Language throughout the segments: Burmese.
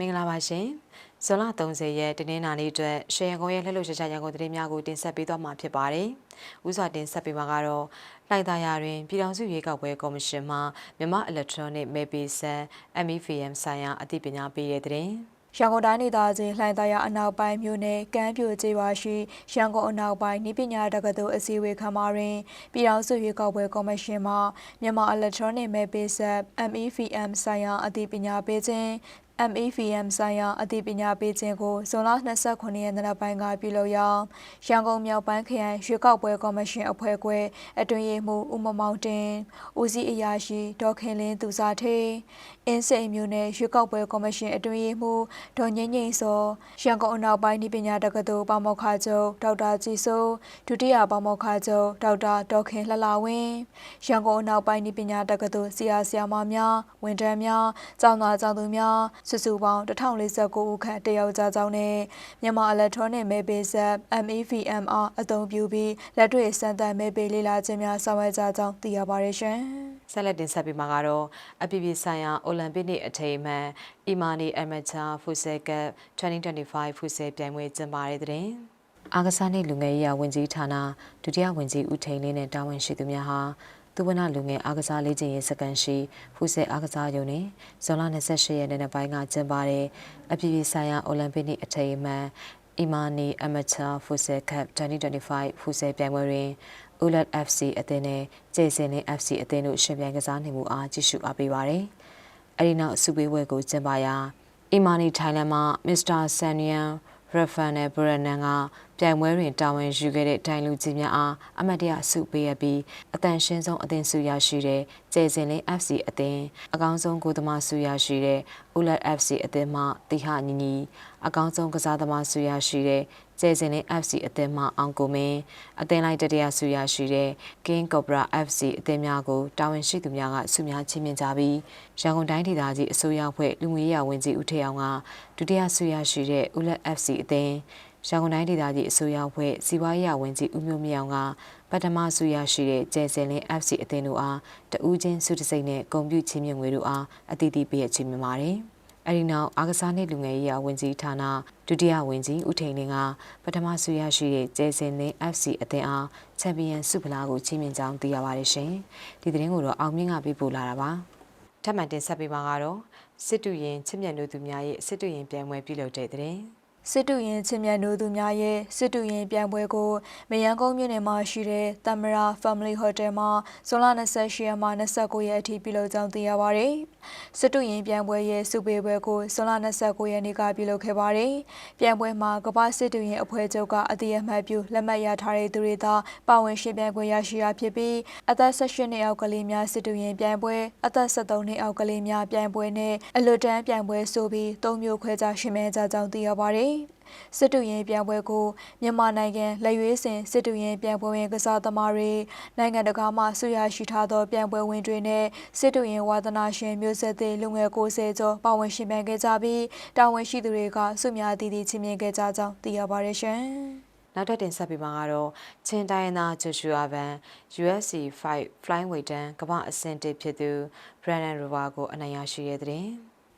မင်္ဂလာပါရှင်ဇွန်လ30ရက်တနင်္လာနေ့အတွက်ရှယ်ရန်ကုန်ရဲ့လှည့်လို့ရှားရှားရန်ကုန်သတင်းများကိုတင်ဆက်ပေးသွားမှာဖြစ်ပါတယ်။ဥစွာတင်ဆက်ပေးမှာကတော့လိုက်သားရတွင်ပြည်ထောင်စုရွေးကောက်ပွဲကော်မရှင်မှမြန်မာအီလက်ထရောနစ်မဲပေးဆန် MEVM ဆိုင်ရာအသိပညာပေးတဲ့သတင်း။ရန်ကုန်တိုင်းဒေသကြီးလှိုင်သာယာအနောက်ပိုင်းမြို့နယ်ကမ်းပြိုကျေးရွာရှိရန်ကုန်အနောက်ပိုင်းဤပညာတက္ကသိုလ်အစည်းအဝေးခန်းမတွင်ပြည်ထောင်စုရွေးကောက်ပွဲကော်မရှင်မှမြန်မာအီလက်ထရောနစ်မဲပေးဆက် MEVM ဆိုင်ရာအသိပညာပေးခြင်း MEVM ဆိုင်ရာအသိပညာပေးခြင်းကိုဇွန်လ29ရက်နေ့နက်ပိုင်းကပြုလုပ်ရာရန်ကုန်မြောက်ပိုင်းခရိုင်ရွေးကောက်ပွဲကော်မရှင်အဖွဲ့ခွဲအတွင်ရေးမှူးဦးမမောင်တင်ဦးစီးအရာရှိဒေါက်ခင်လင်းသူစာထေးအင်းစိန်မြို့နယ်ရွေးကောက်ပွဲကော်မရှင်အတွင်ရေးမှူးဒေါ်ငိမ့်ငိမ့်စောရန်ကုန်အနောက်ပိုင်းဤပညာတက္ကသိုလ်ပါမောက္ခချုပ်ဒေါက်တာကြည်စိုးဒုတိယပါမောက္ခချုပ်ဒေါက်တာဒေါက်ခင်လှလှဝင်းရန်ကုန်အနောက်ပိုင်းဤပညာတက္ကသိုလ်ဆရာဆရာမများဝန်ထမ်းများကျောင်းသားကျောင်းသူများစုစုပေါင်း1049ဦးခန့်တက်ရောက်ကြကြောင်းနဲ့မြန်မာအီလက်ထရောနစ်မဲပေးဆက် MEVMR အသုံးပြုပြီးလက်တွေ့စမ်းသပ်မဲပေးလေ့လာခြင်းများဆောင်ရွက်ကြကြောင်းသိရပါတယ်ရှင်။ဆက်လက်တင်ဆက်ပေးမှာကတော့အပြည်ပြည်ဆိုင်ရာအိုလံပစ်နေ့အထိမ်းအမှတ်အီမာနီအမချာဖူဆယ်ကပ်2025ဖူဆယ်ပြိုင်ပွဲကျင်းပတဲ့တဲ့တင်အာကစားနှင့်လူငယ်ရေးဝန်ကြီးဌာနဒုတိယဝန်ကြီးဦးထိန်လင်းနဲ့တာဝန်ရှိသူများဟာ သူဝနလူငယ်အားကစားလေ့ကျင့်ရေးစကန်ရှိဖူဆယ်အားကစားရုံနဲ့ဇွန်လ28ရက်နေ့ပိုင်းကကျင်းပတဲ့အပြည်ပြည်ဆိုင်ရာအိုလံပစ်နေ့အထိမ်းအမှတ်အီမာနီအမချာဖူဆယ်ကပ်2025ဖူဆယ်ပြိုင်ပွဲတွင် ULAT FC အသင်းနဲ့ကျေစင်လင်း FC အသင်းတို့ရှင်ပြိုင်ကစားနေမှုအားကြည့်ရှုအားပေးပါရယ်။အဲဒီနောက်စုပေးပွဲကိုကျင်းပရာအီမာနီထိုင်လန်မှမစ္စတာဆန်နီယန်ရဖန်နဲ့ဘရနန်က ပြိုင်ပွဲတွင်တာဝန်ယူခဲ့တဲ့တိုင်လူကြီးများအားအမတ်တရဆုပေးရပြီးအတန်ရှင်းဆုံးအသင်းဆုရရှိတဲ့ကျေစင်လင်း FC အသင်းအကောင်းဆုံးကိုသမားဆုရရှိတဲ့ ULAT FC အသင်းမှတိဟညီညီအကောင်းဆုံးကစားသမားဆုရရှိတဲ့ကျေစင်လင်း FC အသင်းမှအောင်ကိုမင်းအသင်းလိုက်တတိယဆုရရှိတဲ့ King Cobra FC အသင်းများကိုတာဝန်ရှိသူများကဆုများချီးမြှင့်ကြပြီးရန်ကုန်တိုင်းဒေသကြီးအစိုးရဖွဲ့လူငွေရဝန်ကြီးဦးထေအောင်ကဒုတိယဆုရရှိတဲ့ ULAT FC အသင်း ရန်ကုန်တိုင်းဒေသကြီးအစိုးရဖွဲ့စီးပွားရေးဝန်ကြီးဦးမျိုးမြောင်ကပထမဆုရရှိတဲ့ကျဲစင်လင်း FC အသင်းတို့အားတဦးချင်းဆုတစိမ့်နဲ့ဂုဏ်ပြုချီးမြှင့်ငွေတို့အားအသီးသီးပေးရချီးမြှင့်ပါတယ်။အဲဒီနောက်အာကစားနှင့်လူငယ်ရေးဝန်ကြီးဌာနဒုတိယဝန်ကြီးဦးထိန်လင်းကပထမဆုရရှိတဲ့ကျဲစင်လင်း FC အသင်းအားချန်ပီယံဆုဖလားကိုချီးမြှင့်ကြောင်းသိရပါတယ်ရှင်။ဒီသတင်းကိုတော့အောင်မြင့်ကပေးပို့လာတာပါ။ထပ်မံတင်ဆက်ပေးမှာကတော့စစ်တူရင်ချစ်မြတ်လို့သူများရဲ့စစ်တူရင်ပြိုင်ပွဲပြုလုပ်တဲ့တဲ့ စစ်တူရင်ချင်းမြတ်နိုးသူများရဲ့စစ်တူရင်ပြိုင်ပွဲကိုမယန်းကုန်းမြို့နယ်မှာရှိတဲ့တမရာ Family Hotel မှာဇွန်လ28ရက်မှ29ရက်အထိပြုလုပ်ကြောင်းသိရပါတယ်။စစ်တူရင်ပြိုင်ပွဲရဲ့စုပေးပွဲကိုဇွန်လ29ရက်နေ့ကပြုလုပ်ခဲ့ပါတယ်။ပြိုင်ပွဲမှာကမ္ဘာစစ်တူရင်အဖွဲ့ချုပ်ကအတည်အမှတ်ပြုလက်မှတ်ရထားတဲ့သူတွေသာပါဝင်ရှင်ပြိုင်ပွဲရရှိရဖြစ်ပြီးအသက်18နှစ်အောက်ကလေးများစစ်တူရင်ပြိုင်ပွဲအသက်73နှစ်အောက်ကလေးများပြိုင်ပွဲနဲ့အလွတ်တန်းပြိုင်ပွဲဆိုပြီး၃မျိုးခွဲခြားရှင်မြန်ကြကြောင်းသိရပါတယ်။ စစ်တူရင်ပြိုင်ပွဲကိုမြန်မာနိုင်ငံလက်ရွေးစင်စစ်တူရင်ပြိုင်ပွဲဝင်ကစားသမားတွေနိုင်ငံတကာမှဆုရရှိထားသောပြိုင်ပွဲဝင်တွေနဲ့စစ်တူရင်ဝါသနာရှင်မျိုးဆက်သစ်လူငယ်90ကျော်ပါဝင်ရှင်ပြိုင်ခဲ့ကြပြီးတာဝန်ရှိသူတွေကဆုများတည်တည်ချီးမြှင့်ခဲ့ကြကြောင်းသိရပါတယ်ရှင်။နောက်ထပ်တင်ဆက်ပေးမှာကတော့ချင်းတိုင်းသားဂျိုရှူအာဗန် UFC 5 Flyweight တန်းကမ္ဘာအဆင့်1ဖြစ်သူ Brandon Rover ကိုအနိုင်ရရှိတဲ့တဲ့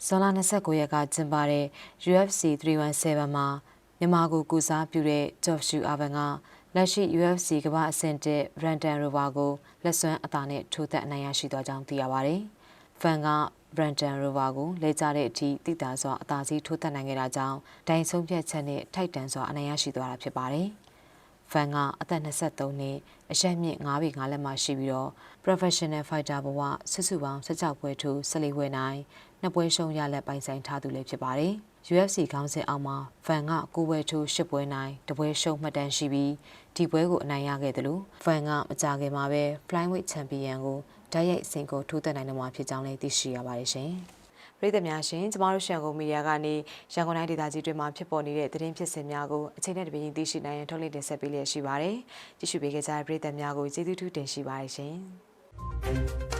ဇွန်လ29ရက်ကကျင်းပတဲ့ UFC 317မှာမြန်မာကိုကူစားပြုတဲ့ Josh Shu Avan ကလက်ရှိ UFC ကမ္ဘာအဆင့်1 Brandon Rover ကိုလက်စွမ်းအသာနဲ့ထိုးသက်အနိုင်ရရှိသွားကြောင်းသိရပါတယ်။ဖန်က Brandon Rover ကိုလဲကြတဲ့အထိတိတာစွာအသာစီးထိုးသက်နိုင်ခဲ့တာကြောင့်ဒိုင်ဆုံးဖြတ်ချက်နဲ့ထိုက်တန်စွာအနိုင်ရရှိသွားတာဖြစ်ပါတယ်။ ဖန်ကအသက်23နှစ်အရက်မြင့်9ပေ9လက်မှရှိပြီးတော့ professional fighter ဘဝဆွစုပေါင်း16ပွဲထိုး14ပွဲနိုင်နှစ်ပွဲရှုံးရလက်ပိုင်ဆိုင်ထားသူလည်းဖြစ်ပါတယ်။ UFC ခေါင်းစဉ်အောက်မှာဖန်က9ပွဲထိုး10ပွဲနိုင်တပွဲရှုံးမှတ်တမ်းရှိပြီးဒီပွဲကိုအနိုင်ရခဲ့တယ်လို့ဖန်ကမကြခင်မှာပဲ flyweight champion ကိုဓာတ်ရိုက်စင်ကိုထိုးသက်နိုင်တော့မှာဖြစ်ကြောင်းလည်းသိရှိရပါတယ်ရှင်။ ပြည်သူများရှင်ကျမတို့ရှန်ကုန်မီဒီယာကနေရန်ကုန်တိုင်းဒေသကြီးတွင်မှဖြစ်ပေါ်နေတဲ့သတင်းဖြစ်စဉ်များကိုအချိန်နဲ့တပြေးညီသိရှိနိုင်ရန်ထုတ်လင်းတင်ဆက်ပေးလျက်ရှိပါတယ်။ကြည့်ရှုပေးကြတဲ့ပြည်သူများကိုကျေးဇူးထူးတင်ရှိပါတယ်ရှင်။